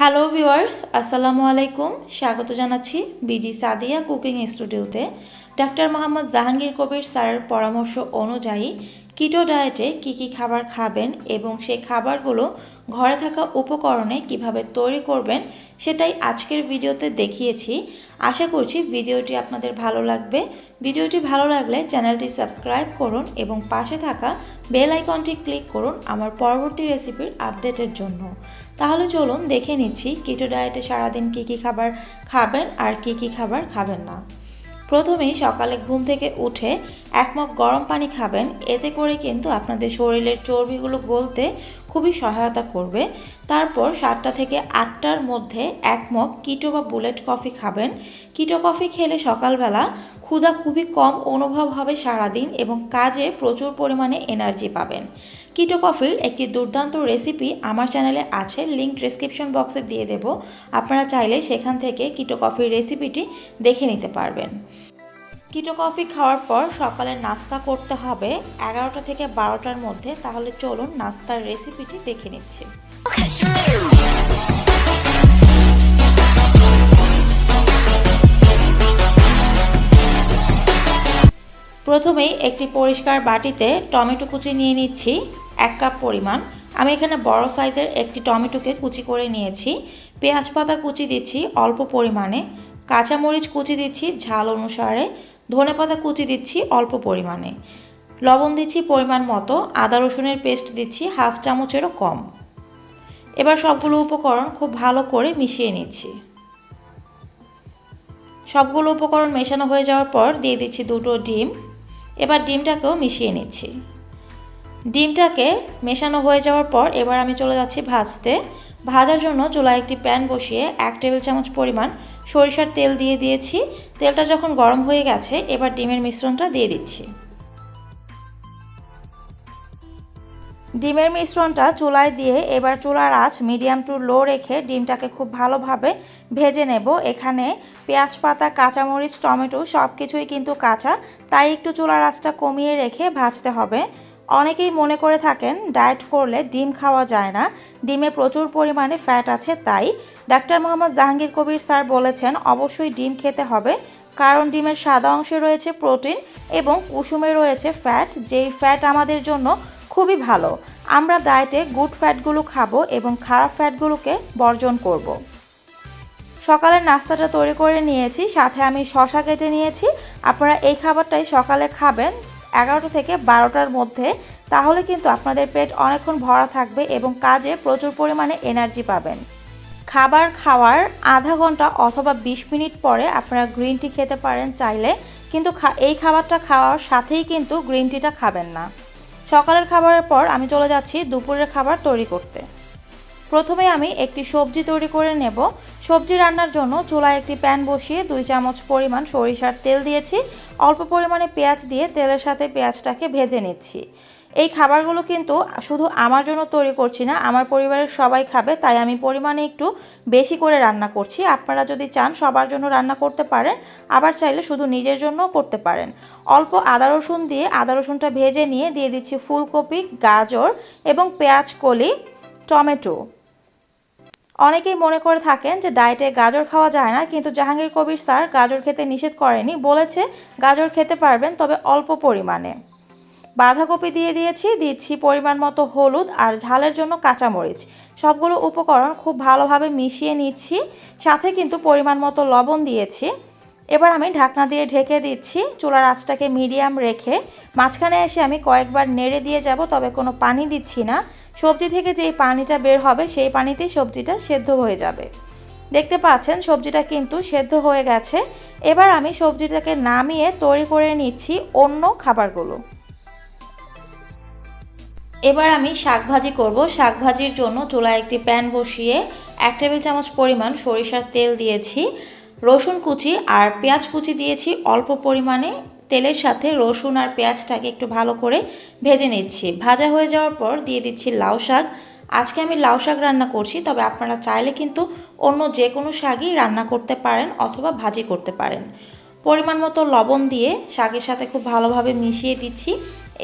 Hello viewers আসসালামু আলাইকুম স্বাগত জানাচ্ছি বিডি সাদিয়া কুকিং স্টুডিওতে ডাক্তার মোহাম্মদ জাহাঙ্গীর কবির স্যারের পরামর্শ অনুযায়ী কিটো ডায়েটে কি কি খাবার খাবেন এবং সেই খাবারগুলো ঘরে থাকা উপকরণে কীভাবে তৈরি করবেন সেটাই আজকের ভিডিওতে দেখিয়েছি। আশা করছি ভিডিওটি আপনাদের ভালো লাগবে। ভিডিওটি ভালো লাগলে চ্যানেলটি সাবস্ক্রাইব করুন এবং পাশে থাকা বেল আইকনটি ক্লিক করুন আমার পরবর্তী রেসিপির আপডেটের জন্য। তাহলে চলুন দেখে নিচ্ছি কিটো ডায়েটে সারাদিন কী কী খাবার খাবেন আর কী কী খাবার খাবেন না। প্রথমেই সকালে ঘুম থেকে উঠে এক মগ গরম পানি খাবেন, এতে করে কিন্তু আপনাদের শরীরের চর্বিগুলো গলতে খুবই সহায়তা করবে। তারপর সাতটা থেকে আটটার মধ্যে এক মগ কিটো বা বুলেট কফি খাবেন। কিটো কফি খেলে সকালবেলা ক্ষুধা খুবই কম অনুভব হবে সারাদিন এবং কাজে প্রচুর পরিমাণে এনার্জি পাবেন। কিটো কফির একটি দুর্দান্ত রেসিপি আমার চ্যানেলে আছে লিঙ্ক ডিসক্রিপশন বক্সে দিয়ে দেব। আপনারা চাইলে সেখান থেকে কিটো কফির রেসিপিটি দেখে নিতে পারবেন। কিটো কফি খাওয়ার পর সকালে নাস্তা করতে হবে এগারোটা থেকে বারোটার মধ্যে, তাহলে চলুন নাস্তার রেসিপিটি দেখে নিচ্ছি। প্রথমেই একটি পরিষ্কার বাটিতে টমেটো কুচি নিয়ে নিচ্ছি। এক কাপ পরিমাণ। আমি এখানে বড় সাইজের একটি টমেটোকে কুচি করে নিয়েছি। পেঁয়াজ পাতা কুচি দিচ্ছি অল্প পরিমাণে। কাঁচামরিচ কুচি দিচ্ছি ঝাল অনুসারে। ধনে পাতা কুচি দিচ্ছি অল্প পরিমাণে। লবণ দিচ্ছি পরিমাণ মতো। আদা রসুনের পেস্ট দিচ্ছি হাফ চামচেরও কম। এবার সবগুলো উপকরণ খুব ভালো করে মিশিয়ে নিচ্ছি। সবগুলো উপকরণ মেশানো হয়ে যাওয়ার পর দিয়ে দিচ্ছি দুটো ডিম। এবার ডিমটাকেও মিশিয়ে নিচ্ছি। ডিমটাকে মেশানো হয়ে যাওয়ার পর এবার আমি চলে যাচ্ছি ভাজতে। ভাজার জন্য চুলায় একটি প্যান বসিয়ে এক টেবিল চামচ পরিমাণ সরিষার তেল দিয়ে দিয়েছি। তেলটা যখন গরম হয়ে গেছে, এবার ডিমের মিশ্রণটা দিয়ে দিচ্ছি। ডিমের মিশ্রণটা চুলায় দিয়ে এবার চুলার আঁচ মিডিয়াম টু লো রেখে ডিমটাকে খুব ভালোভাবে ভেজে নেব। এখানে পেঁয়াজ পাতা, কাঁচামরিচ, টমেটো সব কিছুই কিন্তু কাঁচা, তাই একটু চুলার আঁচটা কমিয়ে রেখে ভাজতে হবে। অনেকেই মনে করে থাকেন ডায়েট করলে ডিম খাওয়া যায় না। ডিমে প্রচুর পরিমাণে ফ্যাট আছে, তাই ডাক্তার মোহাম্মদ জাহাঙ্গীর কবির স্যার বলেছেন অবশ্যই ডিম খেতে হবে, কারণ ডিমের সাদা অংশে রয়েছে প্রোটিন এবং কুসুমে রয়েছে ফ্যাট, যেই ফ্যাট আমাদের জন্য খুবই ভালো। আমরা ডায়েটে গুড ফ্যাটগুলো খাব এবং খারাপ ফ্যাটগুলোকে বর্জন করব। সকালের নাস্তাটা তৈরি করে নিয়েছি, সাথে আমি শশা কেটে নিয়েছি। আপনারা এই খাবারটাই সকালে খাবেন। এগারোটা থেকে বারোটার মধ্যে, তাহলে কিন্তু আপনাদের পেট অনেকক্ষণ ভরা থাকবে এবং কাজে প্রচুর পরিমাণে এনার্জি পাবেন। খাবার খাওয়ার আধা ঘণ্টা অথবা ২০ মিনিট পরে আপনারা গ্রিন টি খেতে পারেন চাইলে, কিন্তু এই খাবারটা খাওয়ার সাথেই কিন্তু গ্রিন টিটা খাবেন না। সকালের খাবারের পর আমি চলে যাচ্ছি দুপুরের খাবার তৈরি করতে। প্রথমে আমি একটি সবজি তৈরি করে নেব। সবজি রান্নার জন্য চুলায় একটি প্যান বসিয়ে দুই চামচ পরিমাণ সরিষার তেল দিয়েছি। অল্প পরিমাণে পেঁয়াজ দিয়ে তেলের সাথে পেঁয়াজটাকে ভেজে নিচ্ছি। এই খাবারগুলো কিন্তু শুধু আমার জন্য তৈরি করছি না, আমার পরিবারের সবাই খাবে, তাই আমি পরিমাণে একটু বেশি করে রান্না করছি। আপনারা যদি চান সবার জন্য রান্না করতে পারেন, আবার চাইলে শুধু নিজের জন্যও করতে পারেন। অল্প আদা রসুন দিয়ে আদা রসুনটা ভেজে নিয়ে দিয়ে দিচ্ছি ফুলকপি, গাজর এবং পেঁয়াজ কলি, টমেটো। অনেকেই মনে করে থাকেন যে ডায়েটে গাজর খাওয়া যায় না, কিন্তু জাহাঙ্গীর কবির স্যার গাজর খেতে নিষেধ করেনি, বলেছে গাজর খেতে পারবেন তবে অল্প পরিমাণে। বাঁধাকপি দিয়ে দিয়েছি, দিচ্ছি পরিমাণ মতো হলুদ আর ঝালের জন্য কাঁচামরিচ। সবগুলো উপকরণ খুব ভালোভাবে মিশিয়ে নিচ্ছি, সাথে কিন্তু পরিমাণ মতো লবণ দিয়েছি। এবার আমি ঢাকনা দিয়ে ঢেকে দিচ্ছি। চুলার আঁচটাকে মিডিয়াম রেখে মাঝখানে এসে আমি কয়েকবার নেড়ে দিয়ে যাব, তবে কোনো পানি দিচ্ছি না। সবজি থেকে যেই পানিটা বের হবে, সেই পানিতেই সবজিটা সেদ্ধ হয়ে যাবে। দেখতে পাচ্ছেন, সবজিটা কিন্তু সেদ্ধ হয়ে গেছে। এবার আমি সবজিটাকে নামিয়ে তৈরি করে নিচ্ছি অন্য খাবারগুলো। এবার আমি শাক ভাজি করব। শাক ভাজির জন্য চুলায় একটি প্যান বসিয়ে এক টেবিল চামচ পরিমাণ সরিষার তেল দিয়েছি। রসুন কুচি আর পেঁয়াজ কুচি দিয়েছি। অল্প পরিমাণে তেলের সাথে রসুন আর পেঁয়াজটাকে একটু ভালো করে ভেজে নিচ্ছি। ভাজা হয়ে যাওয়ার পর দিয়ে দিচ্ছি লাউ শাক। আজকে আমি লাউ শাক রান্না করছি, তবে আপনারা চাইলে কিন্তু অন্য যে কোনো শাকই রান্না করতে পারেন অথবা ভাজি করতে পারেন। পরিমাণ মতো লবণ দিয়ে শাকের সাথে খুব ভালোভাবে মিশিয়ে দিচ্ছি।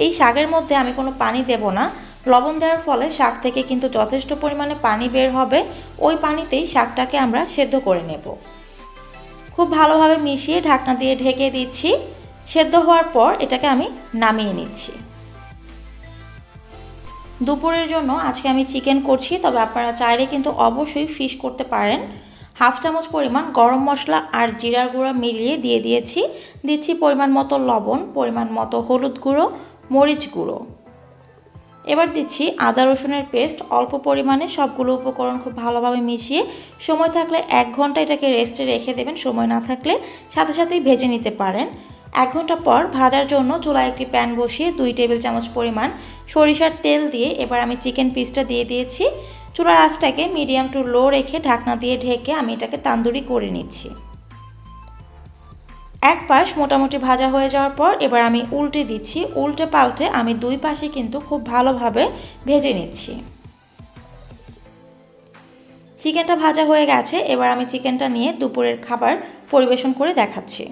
এই শাকের মধ্যে আমি কোনো পানি দেব না। লবণ দেওয়ার ফলে শাক থেকে কিন্তু যথেষ্ট পরিমাণে পানি বের হবে। ওই পানিতেই শাকটাকে আমরা সেদ্ধ করে নেব। খুব ভালোভাবে মিশিয়ে ঢাকনা দিয়ে ঢেকে দিচ্ছি। সেদ্ধ হওয়ার পর এটাকে আমি নামিয়ে নিচ্ছি। দুপুরের জন্য আজকে আমি চিকেন করছি, তবে আপনারা চাইলে কিন্তু অবশ্যই ফিশ করতে পারেন। হাফ চামচ পরিমাণ গরম মশলা আর জিরার গুঁড়া মিলিয়ে দিয়ে দিয়েছি। দিচ্ছি পরিমাণ মতো লবণ, পরিমাণ মতো হলুদ গুঁড়ো, মরিচ গুঁড়ো। এবার দিচ্ছি আদা রসুনের পেস্ট। অল্প পরিমাণে সবগুলো উপকরণ খুব ভালোভাবে মিশিয়ে সময় থাকলে এক ঘণ্টা এটাকে রেস্টে রেখে দেবেন। সময় না থাকলে সাথে সাথেই ভেজে নিতে পারেন। এক ঘণ্টা পর ভাজার জন্য চুলায় একটি প্যান বসিয়ে দুই টেবিল চামচ পরিমাণ সরিষার তেল দিয়ে এবার আমি চিকেন পিসটা দিয়ে দিয়েছি। চুলার আঁচটাকে মিডিয়াম টু লো রেখে ঢাকনা দিয়ে ঢেকে আমি এটাকে তান্দুরি করে নিচ্ছি। এক পাশ মোটামুটি ভাজা হয়ে যাওয়ার পর এবার আমি উল্টে দিচ্ছি। উল্টে পাল্টে আমি দুই পাশে কিন্তু খুব ভালোভাবে ভেজে নিচ্ছি। চিকেনটা ভাজা হয়ে গেছে। এবার আমি চিকেনটা নিয়ে দুপুরের খাবার পরিবেশন করে দেখাচ্ছি।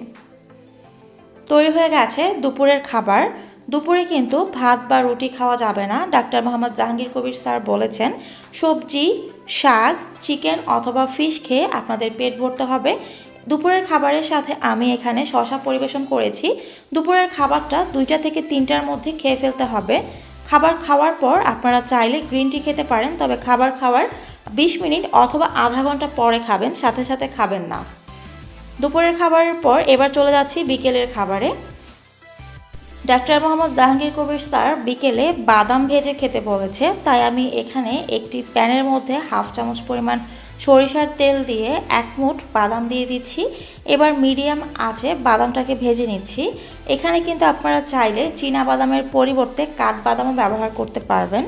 তৈরি হয়ে গেছে দুপুরের খাবার। দুপুরে কিন্তু ভাত বা রুটি খাওয়া যাবে না। ডাক্তার মোহাম্মদ জাহাঙ্গীর কবির স্যার বলেছেন, সবজি, শাক, চিকেন অথবা ফিশ খেয়ে আপনাদের পেট ভরতে হবে। দুপুরের খাবারের সাথে আমি এখানে শশা পরিবেশন করেছি। দুপুরের খাবারটা দুইটা থেকে তিনটার মধ্যে খেয়ে ফেলতে হবে। খাবার খাওয়ার পর আপনারা চাইলে গ্রিন টি খেতে পারেন, তবে খাবার খাওয়ার বিশ মিনিট অথবা আধা ঘণ্টা পরে খাবেন, সাথে সাথে খাবেন না। দুপুরের খাবারের পর এবার চলে যাচ্ছি বিকেলের খাবারে। ডাক্তার মোহাম্মদ জাহাঙ্গীর কবির স্যার বিকেলে বাদাম ভেজে খেতে বলেছে, তাই আমি এখানে একটি প্যানের মধ্যে হাফ চামচ পরিমাণ সরিষার তেল দিয়ে এক মুঠ বাদাম দিয়ে দিচ্ছি। এবার মিডিয়াম আঁচে বাদামটাকে ভেজে নিচ্ছি। এখানে কিন্তু আপনারা চাইলে চীনা বাদামের পরিবর্তে কাঠবাদামও ব্যবহার করতে পারবেন।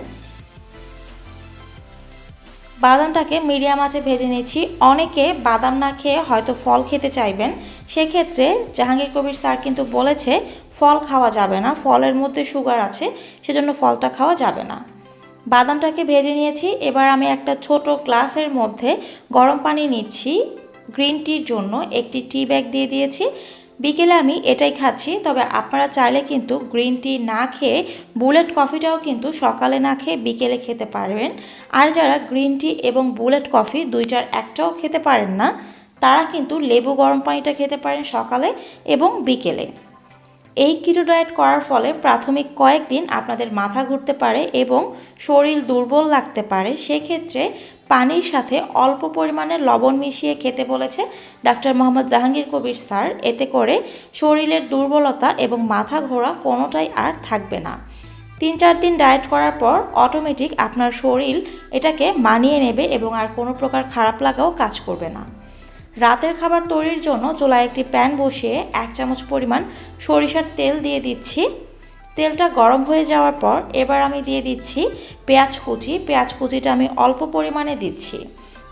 বাদামটাকে মিডিয়াম আঁচে ভেজে নিচ্ছি। অনেকে বাদাম না খেয়ে হয়তো ফল খেতে চাইবেন। সেক্ষেত্রে জাহাঙ্গীর কবির স্যার কিন্তু বলেছে, ফল খাওয়া যাবে না, ফলের মধ্যে সুগার আছে, সেজন্য ফলটা খাওয়া যাবে না। বাদামটাকে ভেজে নিয়েছি। এবার আমি একটা ছোট গ্লাসের মধ্যে গরম পানি নিচ্ছি। গ্রিন টির জন্য একটি টি ব্যাগ দিয়ে দিয়েছি। বিকেলে আমি এটাই খাচ্ছি, তবে আপনারা চাইলে কিন্তু গ্রিন টি না খেয়ে বুলেট কফিটাও কিন্তু সকালে না খেয়ে বিকেলে খেতে পারবেন। আর যারা গ্রিন টি এবং বুলেট কফি দুইটার একটাও খেতে পারেন না, তারা কিন্তু লেবু গরম পানিটা খেতে পারেন সকালে এবং বিকেলে। এই কিটো ডায়েট করার ফলে প্রাথমিক কয়েকদিন আপনাদের মাথা ঘুরতে পারে এবং শরীর দুর্বল লাগতে পারে। সেক্ষেত্রে পানির সাথে অল্প পরিমাণে লবণ মিশিয়ে খেতে বলেছে ডাক্তার মোহাম্মদ জাহাঙ্গীর কবির স্যার। এতে করে শরীরের দুর্বলতা এবং মাথা ঘোরা কোনোটাই আর থাকবে না। তিন চার দিন ডায়েট করার পর অটোমেটিক আপনার শরীর এটাকে মানিয়ে নেবে এবং আর কোনো প্রকার খারাপ লাগাও কাজ করবে না। রাতের খাবার তৈরির জন্য চুলায় একটি প্যান বসিয়ে এক চামচ পরিমাণ সরিষার তেল দিয়ে দিচ্ছি। তেলটা গরম হয়ে যাওয়ার পর এবার আমি দিয়ে দিচ্ছি পেঁয়াজ কুচি। পেঁয়াজ কুচিটা আমি অল্প পরিমাণে দিচ্ছি।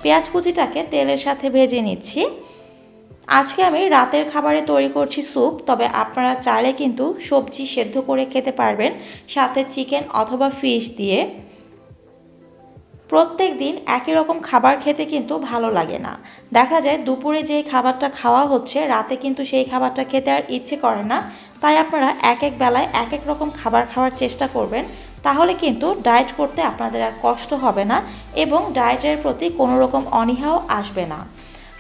পেঁয়াজ কুচিটাকে তেলের সাথে ভেজে নিচ্ছি। আজকে আমি রাতের খাবারে তৈরি করছি স্যুপ, তবে আপনারা চাইলে কিন্তু সবজি সেদ্ধ করে খেতে পারবেন সাথে চিকেন অথবা ফিশ দিয়ে। প্রত্যেক দিন একই রকম খাবার খেতে কিন্তু ভালো লাগে না। দেখা যায় দুপুরে যেই খাবারটা খাওয়া হচ্ছে, রাতে কিন্তু সেই খাবারটা খেতে আর ইচ্ছে করে না। তাই আপনারা এক এক বেলায় এক এক রকম খাবার খাওয়ার চেষ্টা করবেন। তাহলে কিন্তু ডায়েট করতে আপনাদের আর কষ্ট হবে না এবং ডায়েটের প্রতি কোনো রকম অনীহাও আসবে না।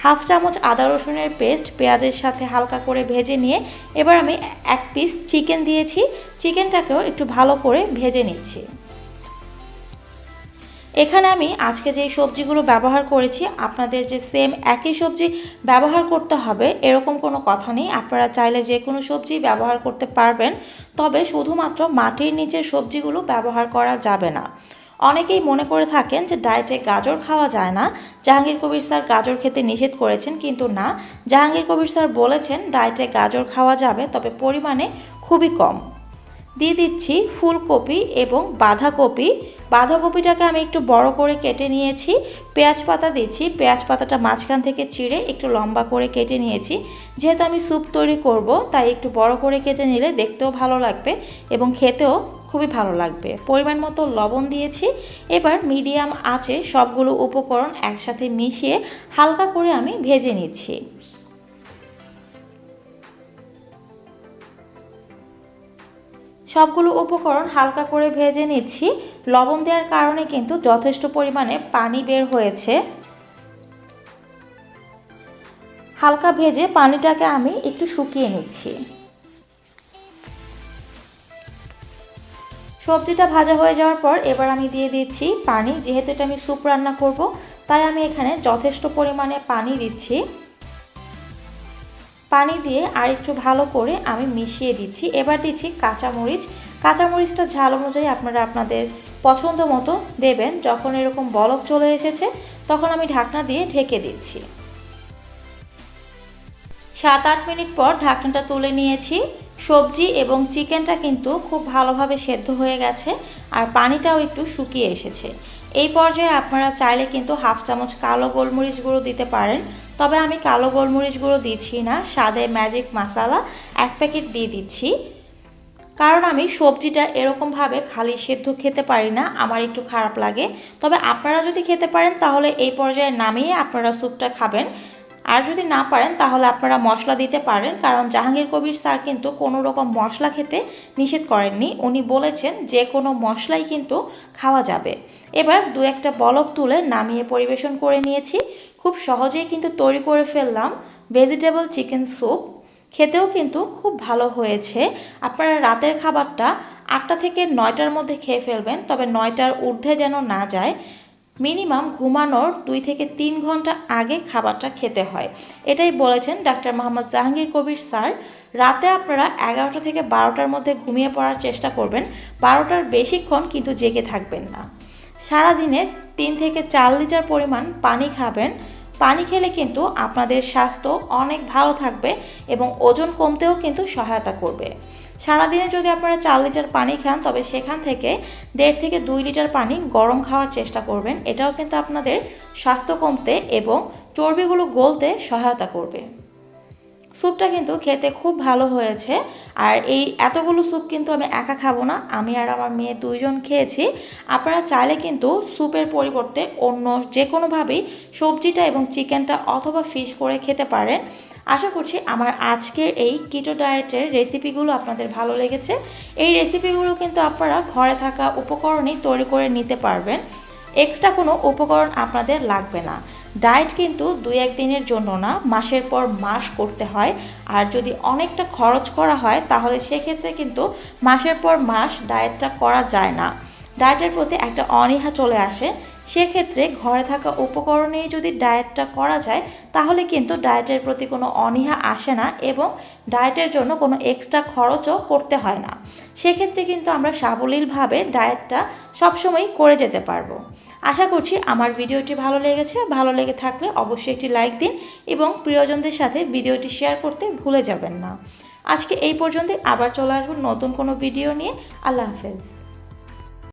হাফ চামচ আদা রসুনের পেস্ট পেঁয়াজের সাথে হালকা করে ভেজে নিয়ে এবার আমি এক পিস চিকেন দিয়েছি। চিকেনটাকেও একটু ভালো করে ভেজে নিচ্ছি। এখানে আমি আজকে যে সবজিগুলো ব্যবহার করেছি, আপনাদের যে সেম একই সবজি ব্যবহার করতে হবে, এরকম কোনো কথা নেই। আপনারা চাইলে যে কোনো সবজি ব্যবহার করতে পারবেন, তবে শুধুমাত্র মাটির নিচের সবজিগুলো ব্যবহার করা যাবে না। অনেকেই মনে করে থাকেন যে ডায়েটে গাজর খাওয়া যায় না, জাহাঙ্গীর কবির স্যার গাজর খেতে নিষেধ করেছেন, কিন্তু না। জাহাঙ্গীর কবির স্যার বলেছেন, ডায়েটে গাজর খাওয়া যাবে, তবে পরিমাণে খুবই কম। দিয়ে দিচ্ছি ফুলকপি এবং বাঁধাকপি। বাঁধাকপিটাকে আমি একটু বড় করে কেটে নিয়েছি। পেঁয়াজ পাতা দিচ্ছি। পেঁয়াজ পাতাটা মাঝখান থেকে চিড়ে একটু লম্বা করে কেটে নিয়েছি। যেহেতু আমি স্যুপ তৈরি করব, তাই একটু বড় করে কেটে নিলে দেখতেও ভালো লাগবে এবং খেতেও খুবই ভালো লাগবে। পরিমাণ মতো লবণ দিয়েছি। এবার মিডিয়াম আঁচে সবগুলো উপকরণ একসাথে মিশিয়ে হালকা করে আমি ভেজে নিচ্ছি। সবগুলো উপকরণ হালকা করে ভেজে নিচ্ছি। লবণ দেওয়ার কারণে কিন্তু যথেষ্ট পরিমাণে পানি বের হয়েছে। হালকা ভেজে পানিটাকে আমি একটু শুকিয়ে নিচ্ছি। সবজিটা ভাজা হয়ে যাওয়ার পর এবার আমি দিয়ে দিচ্ছি পানি। যেহেতু এটা আমি স্যুপ রান্না করব, তাই আমি এখানে যথেষ্ট পরিমাণে পানি দিচ্ছি। পানি দিয়ে আর একটু ভালো করে আমি মিশিয়ে দিচ্ছি। এবার দিচ্ছি কাঁচামরিচ। কাঁচামরিচটা ঝাল অনুযায়ী আপনারা আপনাদের পছন্দ মতো দেবেন। যখন এরকম বলক চলে এসেছে, তখন আমি ঢাকনা দিয়ে ঢেকে দিচ্ছি। সাত আট মিনিট পর ঢাকনাটা তুলে নিয়েছি। সবজি এবং চিকেনটা কিন্তু খুব ভালোভাবে সেদ্ধ হয়ে গেছে আর পানিটাও একটু শুকিয়ে এসেছে। এই পর্যায়ে আপনারা চাইলে কিন্তু হাফ চামচ কালো গোলমরিচ গুঁড়ো দিতে পারেন। তবে আমি কালো গোলমরিচ গুঁড়ো দিচ্ছি না, স্বাদে ম্যাজিক মশালা এক প্যাকেট দিয়ে দিচ্ছি। কারণ আমি সবজিটা এরকমভাবে খালি সেদ্ধ খেতে পারি না, আমার একটু খারাপ লাগে। তবে আপনারা যদি খেতে পারেন, তাহলে এই পর্যায়ে নামিয়ে আপনারা স্যুপটা খাবেন। আর যদি না পারেন, তাহলে আপনারা মশলা দিতে পারেন, কারণ জাহাঙ্গীর কবির স্যার কিন্তু কোনো রকম মশলা খেতে নিষেধ করেননি। উনি বলেছেন, যে কোনো মশলাই কিন্তু খাওয়া যাবে। এবার দু একটা বলক তুলে নামিয়ে পরিবেশন করে নিয়েছি। খুব সহজেই কিন্তু তৈরি করে ফেললাম ভেজিটেবল চিকেন স্যুপ। খেতেও কিন্তু খুব ভালো হয়েছে। আপনারা রাতের খাবারটা আটটা থেকে নয়টার মধ্যে খেয়ে ফেলবেন, তবে নয়টার ঊর্ধ্বে যেন না যায়। মিনিমাম ঘুমানোর দুই থেকে তিন ঘণ্টা আগে খাবারটা খেতে হয়। এটাই বলেছেন ডাক্তার মোহাম্মদ জাহাঙ্গীর কবির স্যার। রাতে আপনারা এগারোটা থেকে বারোটার মধ্যে ঘুমিয়ে পড়ার চেষ্টা করবেন। বারোটার বেশিক্ষণ কিন্তু জেগে থাকবেন না। সারাদিনে তিন থেকে চার লিটার পরিমাণ পানি খাবেন। পানি খেলে কিন্তু আপনাদের স্বাস্থ্য অনেক ভালো থাকবে এবং ওজন কমতেও কিন্তু সহায়তা করবে। সারাদিনে যদি আপনারা চার লিটার পানি খান, তবে সেখান থেকে দেড় থেকে দুই লিটার পানি গরম খাওয়ার চেষ্টা করবেন। এটাও কিন্তু আপনাদের স্বাস্থ্য কমতে এবং চর্বিগুলো গলতে সহায়তা করবে। স্যুপটা কিন্তু খেতে খুব ভালো হয়েছে। আর এই এতগুলো স্যুপ কিন্তু আমি একা খাব না, আমি আর আমার মেয়ে দুইজন খেয়েছি। আপনারা চাইলে কিন্তু স্যুপের পরিবর্তে অন্য যে কোনোভাবেই সবজিটা এবং চিকেনটা অথবা ফিশ করে খেতে পারেন। আশা করছি আমার আজকের এই কিটো ডায়েটের রেসিপিগুলো আপনাদের ভালো লেগেছে। এই রেসিপিগুলো কিন্তু আপনারা ঘরে থাকা উপকরণেই তৈরি করে নিতে পারবেন। এক্সট্রা কোনো উপকরণ আপনাদের লাগবে না। ডায়েট কিন্তু দুই এক দিনের জন্য না, মাসের পর মাস করতে হয়। আর যদি অনেকটা খরচ করা হয়, তাহলে সেক্ষেত্রে কিন্তু মাসের পর মাস ডায়েটটা করা যায় না। ডায়েটের প্রতি একটা অনীহা চলে আসে। সেক্ষেত্রে ঘরে থাকা উপকরণেই যদি ডায়েটটা করা যায়, তাহলে কিন্তু ডায়েটের প্রতি কোনো অনীহা আসে না এবং ডায়েটের জন্য কোনো এক্সট্রা খরচও করতে হয় না। সেক্ষেত্রে কিন্তু আমরা সাবলীলভাবে ডায়েটটা সবসময়ই করে যেতে পারব। আশা করছি আমার ভিডিওটি ভালো লেগেছে। ভালো লেগে থাকলে অবশ্যই একটি লাইক দিন এবং প্রিয়জনদের সাথে ভিডিওটি শেয়ার করতে ভুলে যাবেন না। আজকে এই পর্যন্তই। আবার চলে আসব নতুন কোনো ভিডিও নিয়ে। আল্লাহ হাফেজ।